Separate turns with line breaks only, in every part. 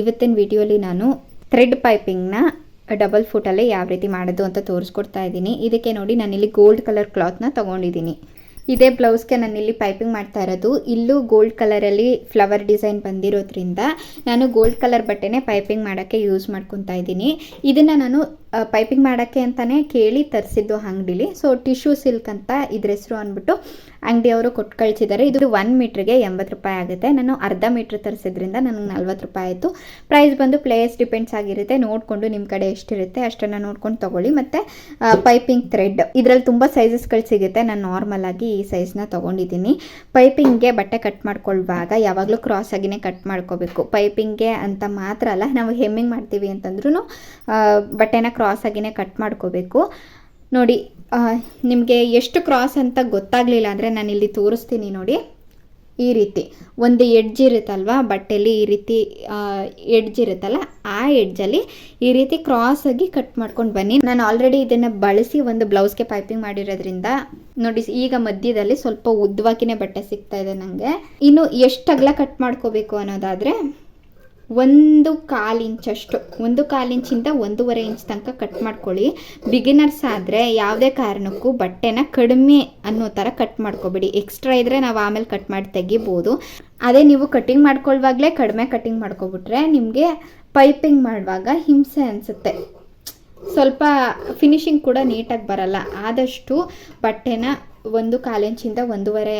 ಇವತ್ತಿನ ವಿಡಿಯೋಲಿ ನಾನು ಥ್ರೆಡ್ ಪೈಪಿಂಗ್ನ ಡಬಲ್ ಫುಟಲ್ಲೇ ಯಾವ ರೀತಿ ಮಾಡೋದು ಅಂತ ತೋರಿಸ್ಕೊಡ್ತಾ ಇದ್ದೀನಿ. ಇದಕ್ಕೆ ನೋಡಿ ನಾನಿಲ್ಲಿ ಗೋಲ್ಡ್ ಕಲರ್ ಕ್ಲಾತ್ನ ತೊಗೊಂಡಿದ್ದೀನಿ. ಇದೇ ಬ್ಲೌಸ್ಗೆ ನಾನಿಲ್ಲಿ ಪೈಪಿಂಗ್ ಮಾಡ್ತಾ ಇರೋದು. ಇಲ್ಲೂ ಗೋಲ್ಡ್ ಕಲರಲ್ಲಿ ಫ್ಲವರ್ ಡಿಸೈನ್ ಬಂದಿರೋದ್ರಿಂದ ನಾನು ಗೋಲ್ಡ್ ಕಲರ್ ಬಟ್ಟೆನೇ ಪೈಪಿಂಗ್ ಮಾಡೋಕ್ಕೆ ಯೂಸ್ ಮಾಡ್ಕೊತಾ ಇದ್ದೀನಿ. ಇದನ್ನು ನಾನು ಪೈಪಿಂಗ್ ಮಾಡೋಕ್ಕೆ ಅಂತಲೇ ಕೇಳಿ ತರಿಸಿದ್ದು ಅಂಗಡಿಲಿ. ಸೊ ಟಿಶ್ಯೂ ಸಿಲ್ಕ್ ಅಂತ ಇದ್ರ ಹೆಸರು ಅಂದ್ಬಿಟ್ಟು ಅಂಗಡಿಯವರು ಕೊಟ್ಟು ಕಳಿಸಿದ್ದಾರೆ. ಇದು ಒನ್ ಮೀಟ್ರಿಗೆ ಎಂಬತ್ತು ರೂಪಾಯಿ ಆಗುತ್ತೆ. ನಾನು ಅರ್ಧ ಮೀಟ್ರ್ ತರಿಸಿದ್ರಿಂದ ನನಗೆ ನಲ್ವತ್ತು ರೂಪಾಯಿ ಆಯಿತು. ಪ್ರೈಸ್ ಬಂದು ಪ್ಲೇಸ್ ಡಿಪೆಂಡ್ಸ್ ಆಗಿರುತ್ತೆ. ನೋಡಿಕೊಂಡು ನಿಮ್ಮ ಕಡೆ ಎಷ್ಟಿರುತ್ತೆ ಅಷ್ಟನ್ನು ನೋಡ್ಕೊಂಡು ತೊಗೊಳ್ಳಿ. ಮತ್ತು ಪೈಪಿಂಗ್ ಥ್ರೆಡ್ ಇದರಲ್ಲಿ ತುಂಬ ಸೈಜಸ್ಗಳು ಸಿಗುತ್ತೆ. ನಾನು ನಾರ್ಮಲ್ ಆಗಿ ಈ ಸೈಜ್ನ ತೊಗೊಂಡಿದ್ದೀನಿ. ಪೈಪಿಂಗ್ಗೆ ಬಟ್ಟೆ ಕಟ್ ಮಾಡ್ಕೊಳ್ಳುವಾಗ ಯಾವಾಗಲೂ ಕ್ರಾಸ್ ಆಗಿನೇ ಕಟ್ ಮಾಡ್ಕೋಬೇಕು. ಪೈಪಿಂಗ್ಗೆ ಅಂತ ಮಾತ್ರ ಅಲ್ಲ, ನಾವು ಹೆಮ್ಮಿಂಗ್ ಮಾಡ್ತೀವಿ ಅಂತಂದ್ರೂ ಬಟ್ಟೆನ ಕ್ರಾಸ್ ಆಗಿನೇ ಕಟ್ ಮಾಡ್ಕೋಬೇಕು. ನೋಡಿ ನಿಮಗೆ ಎಷ್ಟು ಕ್ರಾಸ್ ಅಂತ ಗೊತ್ತಾಗಲಿಲ್ಲ ಅಂದರೆ ನಾನು ಇಲ್ಲಿ ತೋರಿಸ್ತೀನಿ ನೋಡಿ. ಈ ರೀತಿ. ಒಂದು ಎಡ್ಜ್ ಇರುತ್ತಲ್ವ? ಬಟ್ಟೆಯಲ್ಲಿ ಈ ರೀತಿ ಎಡ್ಜ್ ಇರುತ್ತಲ್ಲ, ಆ ಎಡ್ಜಲ್ಲಿ ಈ ರೀತಿ ಕ್ರಾಸ್ ಆಗಿ ಕಟ್ ಮಾಡ್ಕೊಂಡು ಬನ್ನಿ. ನಾನು ಆಲ್ರೆಡಿ ಇದನ್ನು ಬಳಸಿ ಒಂದು ಬ್ಲೌಸ್ಗೆ ಪೈಪಿಂಗ್ ಮಾಡಿರೋದ್ರಿಂದ, ನೋಡಿ, ಈಗ ಮಧ್ಯದಲ್ಲಿ ಸ್ವಲ್ಪ ಉದ್ದವಾಗಿನೇ ಬಟ್ಟೆ ಸಿಗ್ತಾ ಇದೆ ನನಗೆ ಇನ್ನು ಎಷ್ಟು ಅಗಲ ಕಟ್ ಮಾಡ್ಕೋಬೇಕು ಅನ್ನೋದಾದರೆ ಒಂದು ಕಾಲು ಇಂಚಷ್ಟು ಒಂದು ಕಾಲು ಇಂಚಿಂದ ಒಂದೂವರೆ ಇಂಚ್ ತನಕ ಕಟ್ ಮಾಡ್ಕೊಳ್ಳಿ. ಬಿಗಿನರ್ಸ್ ಆದರೆ ಯಾವುದೇ ಕಾರಣಕ್ಕೂ ಬಟ್ಟೆನ ಕಡಿಮೆ ಅನ್ನೋ ಥರ ಕಟ್ ಮಾಡ್ಕೊಬೇಡಿ. ಎಕ್ಸ್ಟ್ರಾ ಇದ್ದರೆ ನಾವು ಆಮೇಲೆ ಕಟ್ ಮಾಡಿ ತೆಗಿಬೋದು. ಅದೇ ನೀವು ಕಟಿಂಗ್ ಮಾಡ್ಕೊಳ್ಳುವಾಗಲೇ ಕಡಿಮೆ ಕಟಿಂಗ್ ಮಾಡ್ಕೊಬಿಟ್ರೆ ನಿಮಗೆ ಪೈಪಿಂಗ್ ಮಾಡುವಾಗ ಹಿಂಸೆ ಅನಿಸುತ್ತೆ. ಸ್ವಲ್ಪ ಫಿನಿಶಿಂಗ್ ಕೂಡ ನೀಟಾಗಿ ಬರಲ್ಲ. ಆದಷ್ಟು ಬಟ್ಟೆನ ಒಂದು ಕಾಲಿಂಚಿಂದ ಒಂದೂವರೆ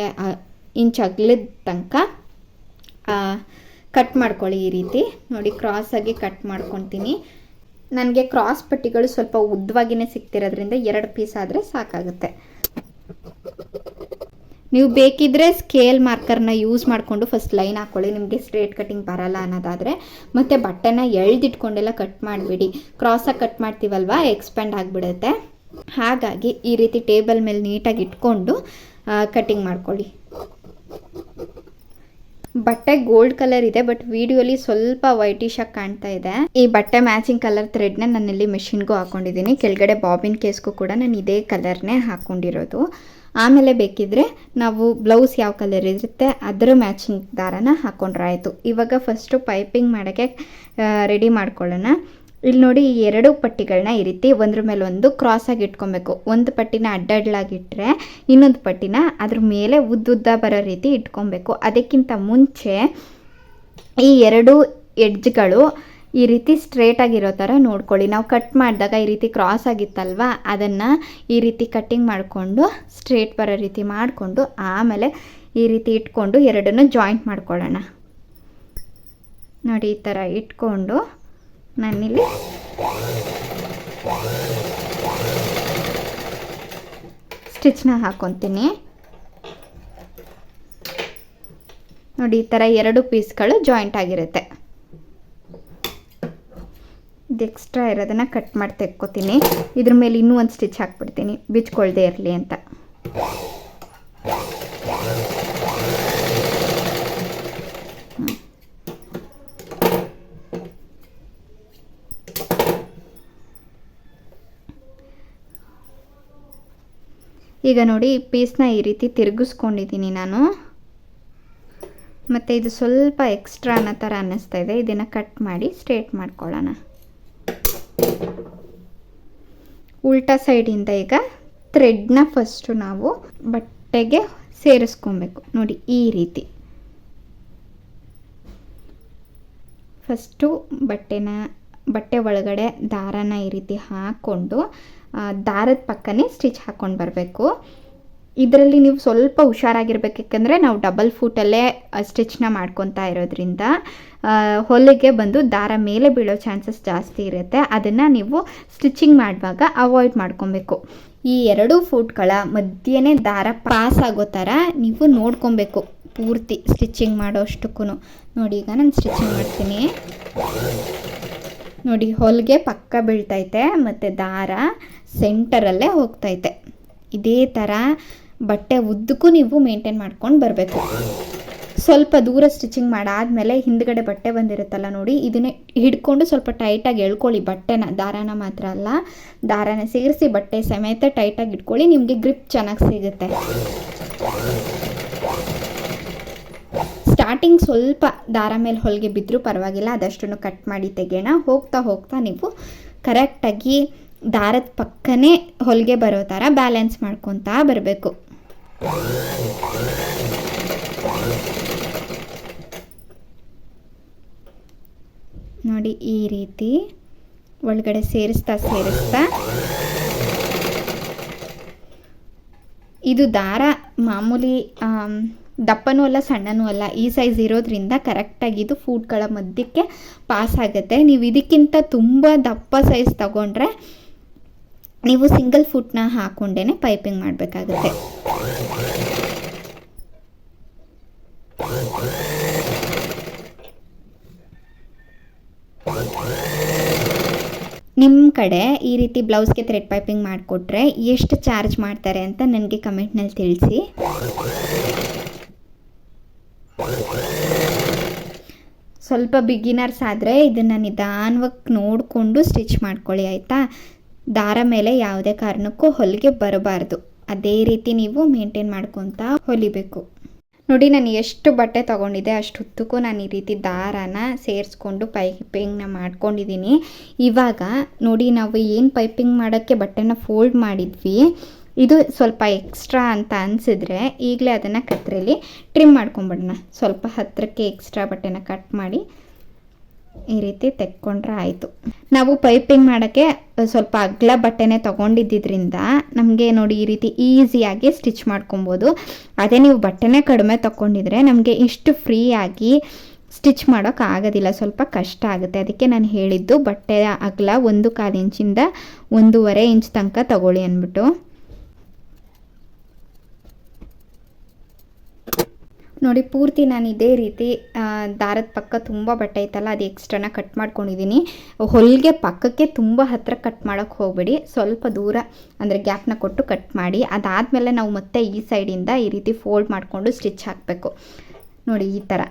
ಇಂಚ್ ಅಗಲದ ತನಕ ಕಟ್ ಮಾಡ್ಕೊಳ್ಳಿ ಈ ರೀತಿ. ನೋಡಿ ಕ್ರಾಸ್ ಆಗಿ ಕಟ್ ಮಾಡ್ಕೊತೀನಿ. ನನಗೆ ಕ್ರಾಸ್ ಪಟ್ಟಿಗಳು ಸ್ವಲ್ಪ ಉದ್ದವಾಗಿನೇ ಸಿಗ್ತಿರೋದ್ರಿಂದ ಎರಡು ಪೀಸ್ ಆದರೆ ಸಾಕಾಗುತ್ತೆ. ನೀವು ಬೇಕಿದ್ರೆ ಸ್ಕೇಲ್ ಮಾರ್ಕರ್ನ ಯೂಸ್ ಮಾಡಿಕೊಂಡು ಫಸ್ಟ್ ಲೈನ್ ಹಾಕ್ಕೊಳ್ಳಿ ನಿಮಗೆ ಸ್ಟ್ರೇಟ್ ಕಟಿಂಗ್ ಬರಲ್ಲ ಅನ್ನೋದಾದರೆ. ಮತ್ತು ಬಟ್ಟೆನ ಎಳ್ದಿಟ್ಕೊಂಡೆಲ್ಲ ಕಟ್ ಮಾಡಿಬಿಡಿ. ಕ್ರಾಸಾಗಿ ಕಟ್ ಮಾಡ್ತೀವಲ್ವ? ಎಕ್ಸ್ಪ್ಯಾಂಡ್ ಆಗಿಬಿಡುತ್ತೆ. ಹಾಗಾಗಿ ಈ ರೀತಿ ಟೇಬಲ್ ಮೇಲೆ ನೀಟಾಗಿ ಇಟ್ಕೊಂಡು ಕಟಿಂಗ್ ಮಾಡ್ಕೊಳ್ಳಿ. ಬಟ್ಟೆ ಗೋಲ್ಡ್ ಕಲರ್ ಇದೆ ಬಟ್ ವಿಡಿಯೋಲಿ ಸ್ವಲ್ಪ ವೈಟಿಶ್ ಆಗಿ ಕಾಣ್ತಾ ಇದೆ. ಈ ಬಟ್ಟೆ ಮ್ಯಾಚಿಂಗ್ ಕಲರ್ ಥ್ರೆಡ್ನ ನಾನಿಲ್ಲಿ ಮೆಷಿನ್ಗೂ ಹಾಕೊಂಡಿದ್ದೀನಿ ಕೆಳಗಡೆ ಬಾಬಿನ್ ಕೇಸ್ಗೂ ಕೂಡ ನಾನು ಇದೇ ಕಲರ್ನೇ ಹಾಕೊಂಡಿರೋದು. ಆಮೇಲೆ ಬೇಕಿದ್ರೆ ನಾವು ಬ್ಲೌಸ್ ಯಾವ ಕಲರ್ ಇರುತ್ತೆ, ಅದರ ಮ್ಯಾಚಿಂಗ್ ದಾರನ ಹಾಕೊಂಡ್ರೆ ಆಯಿತು ಇವಾಗ ಫಸ್ಟು ಪೈಪಿಂಗ್ ಮಾಡೋಕ್ಕೆ ರೆಡಿ ಮಾಡ್ಕೊಳ್ಳೋಣ. ಇಲ್ಲಿ ನೋಡಿ ಈ ಎರಡು ಪಟ್ಟಿಗಳನ್ನ ಈ ರೀತಿ ಒಂದ್ರ ಮೇಲೆ ಒಂದು ಕ್ರಾಸ್ ಆಗಿ ಇಟ್ಕೊಬೇಕು. ಒಂದು ಪಟ್ಟಿನ ಅಡ್ಡಡ್ಲಾಗಿಟ್ರೆ ಇನ್ನೊಂದು ಪಟ್ಟಿನ ಅದ್ರ ಮೇಲೆ ಉದ್ದುದ್ದ ಬರೋ ರೀತಿ ಇಟ್ಕೊಬೇಕು. ಅದಕ್ಕಿಂತ ಮುಂಚೆ ಈ ಎರಡು ಎಡ್ಜ್ಗಳು ಈ ರೀತಿ ಸ್ಟ್ರೇಟ್ ಆಗಿರೋ ಥರ ನೋಡ್ಕೊಳ್ಳಿ. ನಾವು ಕಟ್ ಮಾಡಿದಾಗ ಈ ರೀತಿ ಕ್ರಾಸ್ ಆಗಿತ್ತಲ್ವ? ಅದನ್ನು ಈ ರೀತಿ ಕಟ್ಟಿಂಗ್ ಮಾಡಿಕೊಂಡು ಸ್ಟ್ರೇಟ್ ಬರೋ ರೀತಿ ಮಾಡಿಕೊಂಡು ಆಮೇಲೆ ಈ ರೀತಿ ಇಟ್ಕೊಂಡು ಎರಡನ್ನು ಜಾಯಿಂಟ್ ಮಾಡ್ಕೊಳ್ಳೋಣ. ನೋಡಿ ಈ ಥರ ಇಟ್ಕೊಂಡು ನಾನಿಲ್ಲಿ ಸ್ಟಿಚ್ನ ಹಾಕೊತೀನಿ. ನೋಡಿ, ಈ ಥರ ಎರಡು ಪೀಸ್ಗಳು ಜಾಯಿಂಟ್ ಆಗಿರುತ್ತೆ. ಇದು ಎಕ್ಸ್ಟ್ರಾ ಇರೋದನ್ನು ಕಟ್ ಮಾಡಿ ತೆಕ್ಕೋತೀನಿ ಇದ್ರ ಮೇಲೆ ಇನ್ನೂ ಒಂದು ಸ್ಟಿಚ್ ಹಾಕ್ಬಿಡ್ತೀನಿ. ಬಿಚ್ಕೊಳ್ದೇ ಇರಲಿ ಅಂತ. ಈಗ ನೋಡಿ ಪೀಸ್ನ ಈ ರೀತಿ ತಿರುಗಿಸ್ಕೊಂಡಿದ್ದೀನಿ ನಾನು. ಮತ್ತು ಇದು ಸ್ವಲ್ಪ ಎಕ್ಸ್ಟ್ರಾ ಅನ್ನೋ ಥರ ಅನ್ನಿಸ್ತಾ ಇದೆ. ಇದನ್ನು ಕಟ್ ಮಾಡಿ ಸ್ಟ್ರೇಟ್ ಮಾಡ್ಕೊಳ್ಳೋಣ. ಉಲ್ಟಾ ಸೈಡಿಂದ ಈಗ ಥ್ರೆಡ್ನ ಫಸ್ಟು ನಾವು ಬಟ್ಟೆಗೆ ಸೇರಿಸ್ಕೊಬೇಕು. ನೋಡಿ, ಈ ರೀತಿ. ಫಸ್ಟು ಬಟ್ಟೆನ, ಬಟ್ಟೆ ಒಳಗಡೆ ದಾರನ ಈ ರೀತಿ ಹಾಕ್ಕೊಂಡು ದಾರದ ಪಕ್ಕನೇ ಸ್ಟಿಚ್ ಹಾಕ್ಕೊಂಡು ಬರಬೇಕು. ಇದರಲ್ಲಿ ನೀವು ಸ್ವಲ್ಪ ಹುಷಾರಾಗಿರ್ಬೇಕು, ಯಾಕಂದರೆ ನಾವು ಡಬಲ್ ಫೂಟಲ್ಲೇ ಸ್ಟಿಚ್ನ ಮಾಡ್ಕೊತಾ ಇರೋದ್ರಿಂದ ಹೊಲಿಗೆ ಬಂದು ದಾರ ಮೇಲೆ ಬೀಳೋ ಚಾನ್ಸಸ್ ಜಾಸ್ತಿ ಇರುತ್ತೆ. ಅದನ್ನು ನೀವು ಸ್ಟಿಚಿಂಗ್ ಮಾಡುವಾಗ ಅವಾಯ್ಡ್ ಮಾಡ್ಕೊಬೇಕು. ಈ ಎರಡು ಫೂಟ್ಗಳ ಮಧ್ಯೆನೇ ದಾರ ಪಾಸ್ ಆಗೋ ಥರ ನೀವು ನೋಡ್ಕೊಬೇಕು, ಪೂರ್ತಿ ಸ್ಟಿಚಿಂಗ್ ಮಾಡೋಷ್ಟಕ್ಕೂ ನೋಡಿ, ಈಗ ನಾನು ಸ್ಟಿಚಿಂಗ್ ಮಾಡ್ತೀನಿ. ನೋಡಿ, ಹೊಲಿಗೆ ಪಕ್ಕ ಬೀಳ್ತೈತೆ, ಮತ್ತು ದಾರ ಸೆಂಟರಲ್ಲೇ ಹೋಗ್ತೈತೆ. ಇದೇ ಥರ ಬಟ್ಟೆ ಉದ್ದಕ್ಕೂ ನೀವು ಮೇಂಟೈನ್ ಮಾಡ್ಕೊಂಡು ಬರಬೇಕು. ಸ್ವಲ್ಪ ದೂರ ಸ್ಟಿಚಿಂಗ್ ಮಾಡಾದಮೇಲೆ ಹಿಂದ್ಗಡೆ ಬಟ್ಟೆ ಬಂದಿರುತ್ತಲ್ಲ ನೋಡಿ, ಇದನ್ನೇ ಹಿಡ್ಕೊಂಡು ಸ್ವಲ್ಪ ಟೈಟಾಗಿ ಎಳ್ಕೊಳ್ಳಿ ಬಟ್ಟೆನ, ದಾರಾನ ಮಾತ್ರ ಅಲ್ಲ, ದಾರಾನ ಸೇರಿಸಿ ಬಟ್ಟೆ ಸಮೇತ ಟೈಟಾಗಿ ಇಟ್ಕೊಳ್ಳಿ, ನಿಮಗೆ ಗ್ರಿಪ್ ಚೆನ್ನಾಗಿ ಸಿಗುತ್ತೆ. ಸ್ಟಾರ್ಟಿಂಗ್ ಸ್ವಲ್ಪ ದಾರ ಮೇಲೆ ಹೊಲಿಗೆ ಬಿದ್ದರೂ ಪರವಾಗಿಲ್ಲ, ಅದಷ್ಟನ್ನು ಕಟ್ ಮಾಡಿ ತೆಗೆಯೋಣ. ಹೋಗ್ತಾ ಹೋಗ್ತಾ ನೀವು ಕರೆಕ್ಟಾಗಿ ದಾರದ ಪಕ್ಕನೇ ಹೊಲಿಗೆ ಬರೋ ಥರ ಬ್ಯಾಲೆನ್ಸ್ ಮಾಡ್ಕೊತಾ ಬರಬೇಕು. ನೋಡಿ, ಈ ರೀತಿ ಒಳಗಡೆ ಸೇರಿಸ್ತಾ ಸೇರಿಸ್ತಾ. ಇದು ದಾರ ಮಾಮೂಲಿ ದಪ್ಪನೂ ಅಲ್ಲ, ಸಣ್ಣನೂ ಅಲ್ಲ. ಈ ಸೈಜ್ ಇರೋದ್ರಿಂದ ಕರೆಕ್ಟಾಗಿ ಇದು ಫೂಡ್ಗಳ ಮಧ್ಯಕ್ಕೆ ಪಾಸ್ ಆಗುತ್ತೆ. ನೀವು ಇದಕ್ಕಿಂತ ತುಂಬ ದಪ್ಪ ಸೈಜ್ ತಗೊಂಡ್ರೆ ನೀವು ಸಿಂಗಲ್ ಫುಟ್ನ ಹಾಕೊಂಡೇ ಪೈಪಿಂಗ್ ಮಾಡಬೇಕಾಗುತ್ತೆ. ನಿಮ್ಮ ಕಡೆ ಈ ರೀತಿ ಬ್ಲೌಸ್ಗೆ ಥ್ರೆಡ್ ಪೈಪಿಂಗ್ ಮಾಡಿಕೊಟ್ರೆ ಎಷ್ಟು ಚಾರ್ಜ್ ಮಾಡ್ತಾರೆ ಅಂತ ನನಗೆ ಕಮೆಂಟ್ನಲ್ಲಿ ತಿಳಿಸಿ. ಸ್ವಲ್ಪ ಬಿಗಿನರ್ಸ್ ಆದರೆ ಇದನ್ನು ನಿಧಾನವಾಗಿ ನೋಡಿಕೊಂಡು ಸ್ಟಿಚ್ ಮಾಡ್ಕೊಳ್ಳಿ, ಆಯಿತಾ? ದಾರ ಮೇಲೆ ಯಾವುದೇ ಕಾರಣಕ್ಕೂ ಹೊಲಿಗೆ ಬರಬಾರ್ದು. ಅದೇ ರೀತಿ ನೀವು ಮೇಂಟೈನ್ ಮಾಡ್ಕೊತಾ ಹೊಲಿಬೇಕು. ನೋಡಿ, ನಾನು ಎಷ್ಟು ಬಟ್ಟೆ ತೊಗೊಂಡಿದ್ದೆ ಹೊತ್ತಕ್ಕೂ ನಾನು ಈ ರೀತಿ ದಾರಾನ ಸೇರಿಸ್ಕೊಂಡು ಪೈಪಿಂಗ್ನ ಮಾಡ್ಕೊಂಡಿದ್ದೀನಿ. ಇವಾಗ ನೋಡಿ, ನಾವು ಏನು ಪೈಪಿಂಗ್ ಮಾಡೋಕ್ಕೆ ಬಟ್ಟೆನ ಫೋಲ್ಡ್ ಮಾಡಿದ್ವಿ ಇದು ಸ್ವಲ್ಪ ಎಕ್ಸ್ಟ್ರಾ ಅಂತ ಅನಿಸಿದ್ರೆ ಈಗಲೇ ಅದನ್ನು ಕತ್ತರಿಲಿ ಟ್ರಿಮ್ ಮಾಡ್ಕೊಂಬಿಡೋಣ. ಸ್ವಲ್ಪ ಹತ್ತಿರಕ್ಕೆ ಎಕ್ಸ್ಟ್ರಾ ಬಟ್ಟೆನ ಕಟ್ ಮಾಡಿ ಈ ರೀತಿ ತೆಕ್ಕೊಂಡ್ರೆ ಆಯಿತು. ನಾವು ಪೈಪಿಂಗ್ ಮಾಡೋಕ್ಕೆ ಸ್ವಲ್ಪ ಅಗ್ಲ ಬಟ್ಟೆನೇ ತೊಗೊಂಡಿದ್ದರಿಂದ ನಮಗೆ ನೋಡಿ ಈ ರೀತಿ ಈಸಿಯಾಗಿ ಸ್ಟಿಚ್ ಮಾಡ್ಕೊಬೋದು. ಅದೇ ನೀವು ಬಟ್ಟೆನೇ ಕಡಿಮೆ ತೊಗೊಂಡಿದ್ರೆ ನಮಗೆ ಇಷ್ಟು ಫ್ರೀಯಾಗಿ ಸ್ಟಿಚ್ ಮಾಡೋಕೆ ಆಗೋದಿಲ್ಲ. ಸ್ವಲ್ಪ ಕಷ್ಟ ಆಗುತ್ತೆ. ಅದಕ್ಕೆ ನಾನು ಹೇಳಿದ್ದು ಬಟ್ಟೆಯ ಅಗಲ ಒಂದು ಕಾಲು ಇಂಚಿಂದ ಒಂದೂವರೆ ಇಂಚ್ ತನಕ ತಗೊಳ್ಳಿ ಅಂದ್ಬಿಟ್ಟು. ನೋಡಿ, ಪೂರ್ತಿ ನಾನು ಇದೇ ರೀತಿ ದಾರದ ಪಕ್ಕ ತುಂಬ ಬಟ್ಟೆ ಐತಲ್ಲ, ಅದು ಎಕ್ಸ್ಟ್ರಾನ ಕಟ್ ಮಾಡ್ಕೊಂಡಿದ್ದೀನಿ ಹೊಲಿಗೆ ಪಕ್ಕಕ್ಕೆ ತುಂಬ ಹತ್ತಿರ ಕಟ್ ಮಾಡೋಕ್ಕೆ ಹೋಗಬೇಡಿ. ಸ್ವಲ್ಪ ದೂರ, ಅಂದರೆ ಗ್ಯಾಪ್ನ ಕೊಟ್ಟು ಕಟ್ ಮಾಡಿ, ಅದಾದಮೇಲೆ ನಾವು ಮತ್ತೆ ಈ ಸೈಡಿಂದ ಈ ರೀತಿ ಫೋಲ್ಡ್ ಮಾಡಿಕೊಂಡು ಸ್ಟಿಚ್ ಹಾಕಬೇಕು. ನೋಡಿ, ಈ ಥರ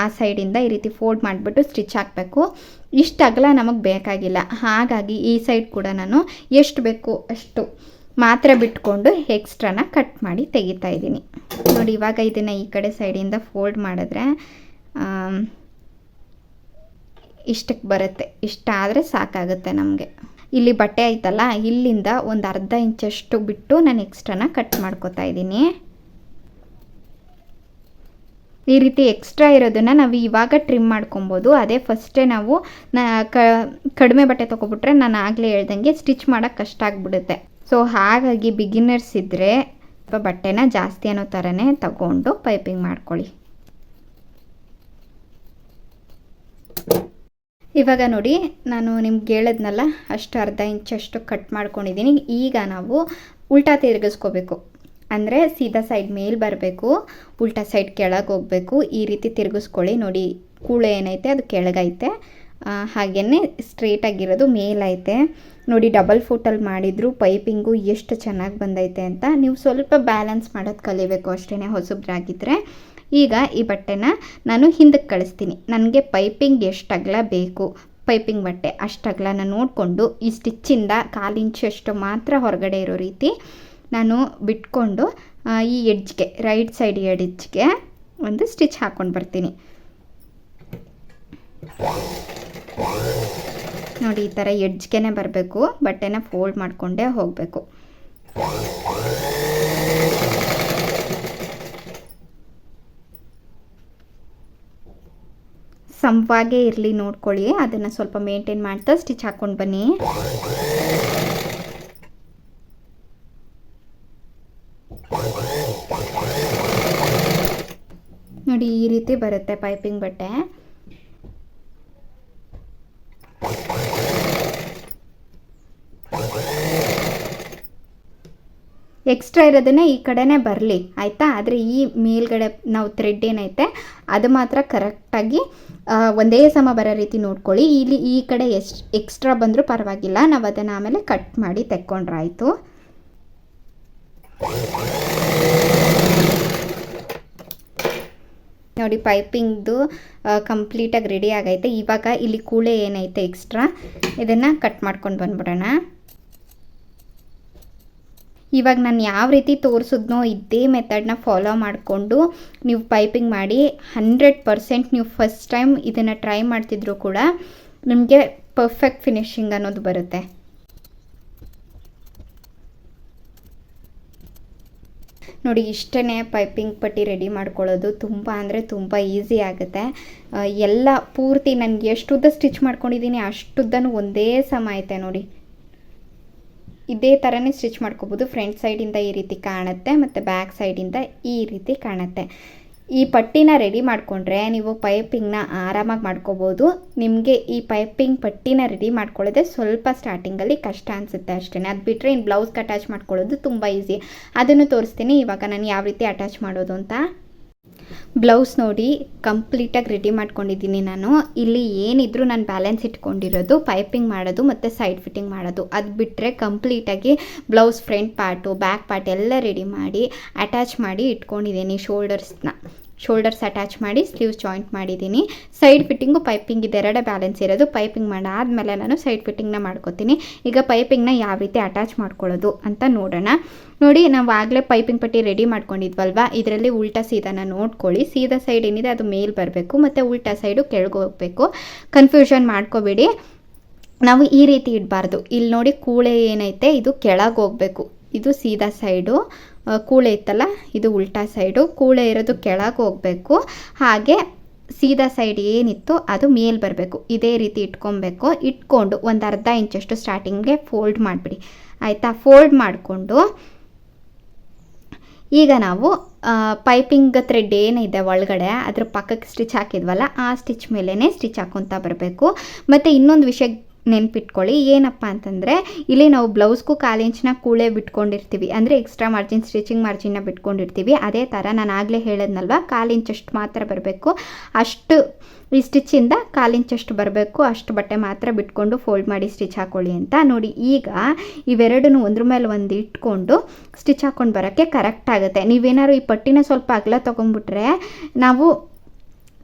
ಆ ಸೈಡಿಂದ ಈ ರೀತಿ ಫೋಲ್ಡ್ ಮಾಡಿಬಿಟ್ಟು ಸ್ಟಿಚ್ ಹಾಕಬೇಕು. ಇಷ್ಟು ಅಗಲ ನಮಗೆ ಬೇಕಾಗಿಲ್ಲ. ಹಾಗಾಗಿ ಈ ಸೈಡ್ ಕೂಡ ನಾನು ಎಷ್ಟು ಬೇಕು ಅಷ್ಟು ಮಾತ್ರ ಬಿಟ್ಕೊಂಡು ಎಕ್ಸ್ಟ್ರಾನ ಕಟ್ ಮಾಡಿ ತೆಗಿತಾ ಇದ್ದೀನಿ. ನೋಡಿ, ಇವಾಗ ಇದನ್ನು ಈ ಕಡೆ ಸೈಡಿಂದ ಫೋಲ್ಡ್ ಮಾಡಿದ್ರೆ ಇಷ್ಟಕ್ಕೆ ಬರುತ್ತೆ. ಇಷ್ಟ ಆದರೆ ಸಾಕಾಗುತ್ತೆ ನಮಗೆ. ಇಲ್ಲಿ ಬಟ್ಟೆ ಆಯ್ತಲ್ಲ, ಇಲ್ಲಿಂದ ಒಂದು ಅರ್ಧ ಇಂಚಷ್ಟು ಬಿಟ್ಟು ನಾನು ಎಕ್ಸ್ಟ್ರಾನ ಕಟ್ ಮಾಡ್ಕೊತಾ ಇದ್ದೀನಿ. ಈ ರೀತಿ ಎಕ್ಸ್ಟ್ರಾ ಇರೋದನ್ನು ನಾವು ಇವಾಗ ಟ್ರಿಮ್ ಮಾಡ್ಕೊಬೋದು. ಅದೇ ಫಸ್ಟೇ ನಾವು ನಾ ಕಡಿಮೆ ಬಟ್ಟೆ ತೊಗೊಬಿಟ್ರೆ ನಾನು ಆಗಲೇ ಹೇಳ್ದಂಗೆ ಸ್ಟಿಚ್ ಮಾಡೋಕ್ಕೆ ಕಷ್ಟ ಆಗಿಬಿಡುತ್ತೆ. ಸೊ ಹಾಗಾಗಿ ಬಿಗಿನರ್ಸ್ ಇದ್ದರೆ ಸ್ವಲ್ಪ ಬಟ್ಟೆನ ಜಾಸ್ತಿ ಅನ್ನೋ ಥರನೇ ತಗೊಂಡು ಪೈಪಿಂಗ್ ಮಾಡ್ಕೊಳ್ಳಿ. ಇವಾಗ ನೋಡಿ, ನಾನು ನಿಮ್ಗೆ ಹೇಳಿದ್ನಲ್ಲ ಅಷ್ಟು ಅರ್ಧ ಇಂಚಷ್ಟು ಕಟ್ ಮಾಡ್ಕೊಂಡಿದ್ದೀನಿ ಈಗ ನಾವು ಉಲ್ಟಾ ತಿರುಗಿಸ್ಕೋಬೇಕು. ಅಂದರೆ ಸೀದಾ ಸೈಡ್ ಮೇಲೆ ಬರಬೇಕು, ಉಲ್ಟಾ ಸೈಡ್ ಕೆಳಗೆ ಹೋಗಬೇಕು. ಈ ರೀತಿ ತಿರುಗಿಸ್ಕೊಳ್ಳಿ. ನೋಡಿ, ಕೂಳೆ ಏನೈತೆ, ಅದು ಕೆಳಗೈತೆ. ಹಾಗೆಯೇ ಸ್ಟ್ರೇಟಾಗಿರೋದು ಮೇಲೈತೆ ನೋಡಿ ಡಬಲ್ ಫೋಟಲ್ಲಿ ಮಾಡಿದ್ರು ಪೈಪಿಂಗು ಎಷ್ಟು ಚೆನ್ನಾಗಿ ಬಂದೈತೆ ಅಂತ. ನೀವು ಸ್ವಲ್ಪ ಬ್ಯಾಲೆನ್ಸ್ ಮಾಡೋದು ಕಲಿಬೇಕು ಅಷ್ಟೇ ಹೊಸಬ್ರಾಗಿದ್ದರೆ ಈಗ ಈ ಬಟ್ಟೆನ ನಾನು ಹಿಂದಕ್ಕೆ ಕಳಿಸ್ತೀನಿ. ನನಗೆ ಪೈಪಿಂಗ್ ಎಷ್ಟು ಅಗಲ ಬೇಕು? ಪೈಪಿಂಗ್ ಬಟ್ಟೆ ಅಷ್ಟು ಅಗಲನ ನೋಡಿಕೊಂಡು, ಈ ಸ್ಟಿಚ್ಚಿಂದ ಕಾಲಿಂಚಷ್ಟು ಮಾತ್ರ ಹೊರಗಡೆ ಇರೋ ರೀತಿ ನಾನು ಬಿಟ್ಕೊಂಡು ಈ ಎಡ್ಜ್ಗೆ ರೈಟ್ ಸೈಡ್ ಎಡ್ಜ್ಗೆ ಒಂದು ಸ್ಟಿಚ್ ಹಾಕ್ಕೊಂಡು ಬರ್ತೀನಿ. ನೋಡಿ, ಈ ಥರ ಎಡ್ಜ್ಗೆನೆ ಬರಬೇಕು, ಬಟ್ಟೆನ ಫೋಲ್ಡ್ ಮಾಡಿಕೊಂಡೇ ಹೋಗಬೇಕು. ಸಮವಾಗೇ ಇರಲಿ ನೋಡ್ಕೊಳ್ಳಿ, ಅದನ್ನು ಸ್ವಲ್ಪ ಮೇಂಟೈನ್ ಮಾಡ್ತಾ ಸ್ಟಿಚ್ ಹಾಕ್ಕೊಂಡು ಬನ್ನಿ. ನೋಡಿ, ಈ ರೀತಿ ಬರುತ್ತೆ ಪೈಪಿಂಗ್ ಬಟ್ಟೆ. ಎಕ್ಸ್ಟ್ರಾ ಇರೋದನ್ನೇ ಈ ಕಡೆನೇ ಬರಲಿ, ಆಯಿತಾ? ಆದರೆ ಈ ಮೇಲ್ಗಡೆ ನಾವು ಥ್ರೆಡ್ ಏನೈತೆ, ಅದು ಮಾತ್ರ ಕರೆಕ್ಟಾಗಿ ಒಂದೇ ಸಮ ಬರೋ ರೀತಿ ನೋಡ್ಕೊಳ್ಳಿ. ಇಲ್ಲಿ ಈ ಕಡೆ ಎಷ್ಟು ಎಕ್ಸ್ಟ್ರಾ ಬಂದರೂ ಪರವಾಗಿಲ್ಲ. ನಾವು ಅದನ್ನು ಆಮೇಲೆ ಕಟ್ ಮಾಡಿ ತೆಕ್ಕೊಂಡ್ರಾಯಿತು. ನೋಡಿ ಪೈಪಿಂಗ್ದು ಕಂಪ್ಲೀಟಾಗಿ ರೆಡಿ ಆಗೈತೆ. ಇವಾಗ ಇಲ್ಲಿ ಕೂಳೆ ಏನೈತೆ ಎಕ್ಸ್ಟ್ರಾ ಇದನ್ನು ಕಟ್ ಮಾಡ್ಕೊಂಡು ಬಂದ್ಬಿಡೋಣ. ಇವಾಗ ನಾನು ಯಾವ ರೀತಿ ತೋರಿಸಿದ್ನೋ ಇದೇ ಮೆಥಡ್ನ ಫಾಲೋ ಮಾಡಿಕೊಂಡು ನೀವು ಪೈಪಿಂಗ್ ಮಾಡಿ ಹಂಡ್ರೆಡ್ ಪರ್ಸೆಂಟ್ ನೀವು ಫಸ್ಟ್ ಟೈಮ್ ಇದನ್ನು ಟ್ರೈ ಮಾಡ್ತಿದ್ರು ಕೂಡ ನಿಮಗೆ ಪರ್ಫೆಕ್ಟ್ ಫಿನಿಶಿಂಗ್ ಅನ್ನೋದು ಬರುತ್ತೆ. ನೋಡಿ ಇಷ್ಟೇ ಪೈಪಿಂಗ್ ಪಟ್ಟಿ ರೆಡಿ ಮಾಡ್ಕೊಳ್ಳೋದು ತುಂಬ ಅಂದರೆ ತುಂಬ ಈಸಿ ಆಗುತ್ತೆ. ಎಲ್ಲ ಪೂರ್ತಿ ನನಗೆ ಎಷ್ಟುದ್ದ ಸ್ಟಿಚ್ ಮಾಡ್ಕೊಂಡಿದ್ದೀನಿ ಅಷ್ಟುದ್ದನೂ ಒಂದೇ ಸಮ ಐತೆ ನೋಡಿ. ಇದೇ ಥರನೇ ಸ್ಟಿಚ್ ಮಾಡ್ಕೋಬೋದು. ಫ್ರಂಟ್ ಸೈಡಿಂದ ಈ ರೀತಿ ಕಾಣುತ್ತೆ ಮತ್ತು ಬ್ಯಾಕ್ ಸೈಡಿಂದ ಈ ರೀತಿ ಕಾಣುತ್ತೆ. ಈ ಪಟ್ಟಿನ ರೆಡಿ ಮಾಡಿಕೊಂಡ್ರೆ ನೀವು ಪೈಪಿಂಗ್ನ ಆರಾಮಾಗಿ ಮಾಡ್ಕೋಬೋದು. ನಿಮಗೆ ಈ ಪೈಪಿಂಗ್ ಪಟ್ಟಿನ ರೆಡಿ ಮಾಡ್ಕೊಳ್ಳೋದೆ ಸ್ವಲ್ಪ ಸ್ಟಾರ್ಟಿಂಗಲ್ಲಿ ಕಷ್ಟ ಅನಿಸುತ್ತೆ ಅಷ್ಟೇ ಅದು ಬಿಟ್ಟರೆ ಇನ್ನು ಬ್ಲೌಸ್ಗೆ ಅಟ್ಯಾಚ್ ಮಾಡ್ಕೊಳ್ಳೋದು ತುಂಬ ಈಸಿ ಅದನ್ನು ತೋರಿಸ್ತೀನಿ. ಇವಾಗ ನಾನು ಯಾವ ರೀತಿ ಅಟ್ಯಾಚ್ ಮಾಡೋದು ಅಂತ. ಬ್ಲೌಸ್ ನೋಡಿ ಕಂಪ್ಲೀಟಾಗಿ ರೆಡಿ ಮಾಡ್ಕೊಂಡಿದ್ದೀನಿ ನಾನು. ಇಲ್ಲಿ ಏನಿದ್ರು ನಾನು ಬ್ಯಾಲೆನ್ಸ್ ಇಟ್ಕೊಂಡಿರೋದು, ಪೈಪಿಂಗ್ ಮಾಡೋದು ಮತ್ತು ಸೈಡ್ ಫಿಟ್ಟಿಂಗ್ ಮಾಡೋದು. ಅದು ಬಿಟ್ಟರೆ ಕಂಪ್ಲೀಟಾಗಿ blouse front part, back part ಎಲ್ಲ ರೆಡಿ ಮಾಡಿ, ಅಟ್ಯಾಚ್ ಮಾಡಿ ಇಟ್ಕೊಂಡಿದ್ದೀನಿ ಶೋಲ್ಡರ್ಸ್ನ. ಶೋಲ್ಡರ್ಸ್ ಅಟ್ಯಾಚ್ ಮಾಡಿ ಸ್ಲೀವ್ಸ್ ಜಾಯಿಂಟ್ ಮಾಡಿದ್ದೀನಿ. ಸೈಡ್ ಫಿಟ್ಟಿಂಗು ಪೈಪಿಂಗ್ ಇದೆರಡೇ ಬ್ಯಾಲೆನ್ಸ್ ಇರೋದು. ಪೈಪಿಂಗ್ ಮಾಡಾದಮೇಲೆ ನಾನು ಸೈಡ್ ಫಿಟ್ಟಿಂಗ್ನ ಮಾಡ್ಕೋತೀನಿ. ಈಗ ಪೈಪಿಂಗ್ನ ಯಾವ ರೀತಿ ಅಟ್ಯಾಚ್ ಮಾಡ್ಕೊಳ್ಳೋದು ಅಂತ ನೋಡೋಣ. ನೋಡಿ, ನಾವು ಆಗಲೇ ಪೈಪಿಂಗ್ ಪಟ್ಟಿ ರೆಡಿ ಮಾಡ್ಕೊಂಡಿದ್ವಲ್ವ? ಇದರಲ್ಲಿ ಉಲ್ಟಾ ಸೀದಾನ ನೋಡ್ಕೊಳ್ಳಿ. ಸೀದಾ ಸೈಡ್ ಏನಿದೆ ಅದು ಮೇಲ್ ಬರಬೇಕು, ಮತ್ತು ಉಲ್ಟಾ ಸೈಡು ಕೆಳಗೆ ಹೋಗಬೇಕು. ಕನ್ಫ್ಯೂಷನ್ ಮಾಡ್ಕೋಬೇಡಿ. ನಾವು ಈ ರೀತಿ ಇಡಬಾರ್ದು. ಇಲ್ಲಿ ನೋಡಿ ಕೂಳೆ ಏನೈತೆ, ಇದು ಕೆಳಗೆ ಹೋಗಬೇಕು. ಇದು ಸೀದಾ ಸೈಡು. ಕೂಳೆ ಇತ್ತಲ್ಲ, ಇದು ಉಲ್ಟಾ ಸೈಡು. ಕೂಳೆ ಇರೋದು ಕೆಳಗೆ ಹೋಗಬೇಕು. ಹಾಗೆ ಸೀದಾ ಸೈಡ್ ಏನಿತ್ತು ಅದು ಮೇಲ್ ಬರಬೇಕು. ಇದೇ ರೀತಿ ಇಟ್ಕೊಬೇಕು. ಇಟ್ಕೊಂಡು ಒಂದು ಅರ್ಧ ಇಂಚಷ್ಟು ಸ್ಟಾರ್ಟಿಂಗ್ಗೆ ಫೋಲ್ಡ್ ಮಾಡಿಬಿಡಿ. ಆಯಿತಾ? ಫೋಲ್ಡ್ ಮಾಡಿಕೊಂಡು ಈಗ ನಾವು ಪೈಪಿಂಗ್ ಥ್ರೆಡ್ ಏನಿದೆ ಒಳಗಡೆ, ಅದ್ರ ಪಕ್ಕಕ್ಕೆ ಸ್ಟಿಚ್ ಹಾಕಿದ್ವಲ್ಲ, ಆ ಸ್ಟಿಚ್ ಮೇಲೇ ಸ್ಟಿಚ್ ಹಾಕೊತಾ ಬರಬೇಕು. ಮತ್ತು ಇನ್ನೊಂದು ವಿಷಯ ನೆನ್ಪಿಟ್ಕೊಳ್ಳಿ. ಏನಪ್ಪ ಅಂತಂದರೆ, ಇಲ್ಲಿ ನಾವು ಬ್ಲೌಸ್ಗೂ ಕಾಲು ಇಂಚಿನ ಕೂಳೆ ಬಿಟ್ಕೊಂಡಿರ್ತೀವಿ. ಅಂದರೆ ಎಕ್ಸ್ಟ್ರಾ ಮಾರ್ಜಿನ್ ಸ್ಟಿಚಿಂಗ್ ಮಾರ್ಜಿನ್ನ ಬಿಟ್ಕೊಂಡಿರ್ತೀವಿ. ಅದೇ ಥರ ನಾನು ಆಗಲೇ ಹೇಳಿದ್ನಲ್ವ ಕಾಲು ಇಂಚಷ್ಟು ಮಾತ್ರ ಬರಬೇಕು. ಅಷ್ಟು ಈ ಸ್ಟಿಚ್ಚಿಂದ ಕಾಲು ಇಂಚಷ್ಟು ಬರಬೇಕು. ಅಷ್ಟು ಬಟ್ಟೆ ಮಾತ್ರ ಬಿಟ್ಕೊಂಡು ಫೋಲ್ಡ್ ಮಾಡಿ ಸ್ಟಿಚ್ ಹಾಕೊಳ್ಳಿ ಅಂತ. ನೋಡಿ, ಈಗ ಇವೆರಡನ್ನು ಒಂದ್ರ ಮೇಲೆ ಒಂದು ಇಟ್ಕೊಂಡು ಸ್ಟಿಚ್ ಹಾಕ್ಕೊಂಡು ಬರೋಕ್ಕೆ ಕರೆಕ್ಟ್ ಆಗುತ್ತೆ. ನೀವೇನಾದ್ರು ಈ ಪಟ್ಟಿನ ಸ್ವಲ್ಪ ಅಗಲ ತೊಗೊಂಡ್ಬಿಟ್ರೆ ನಾವು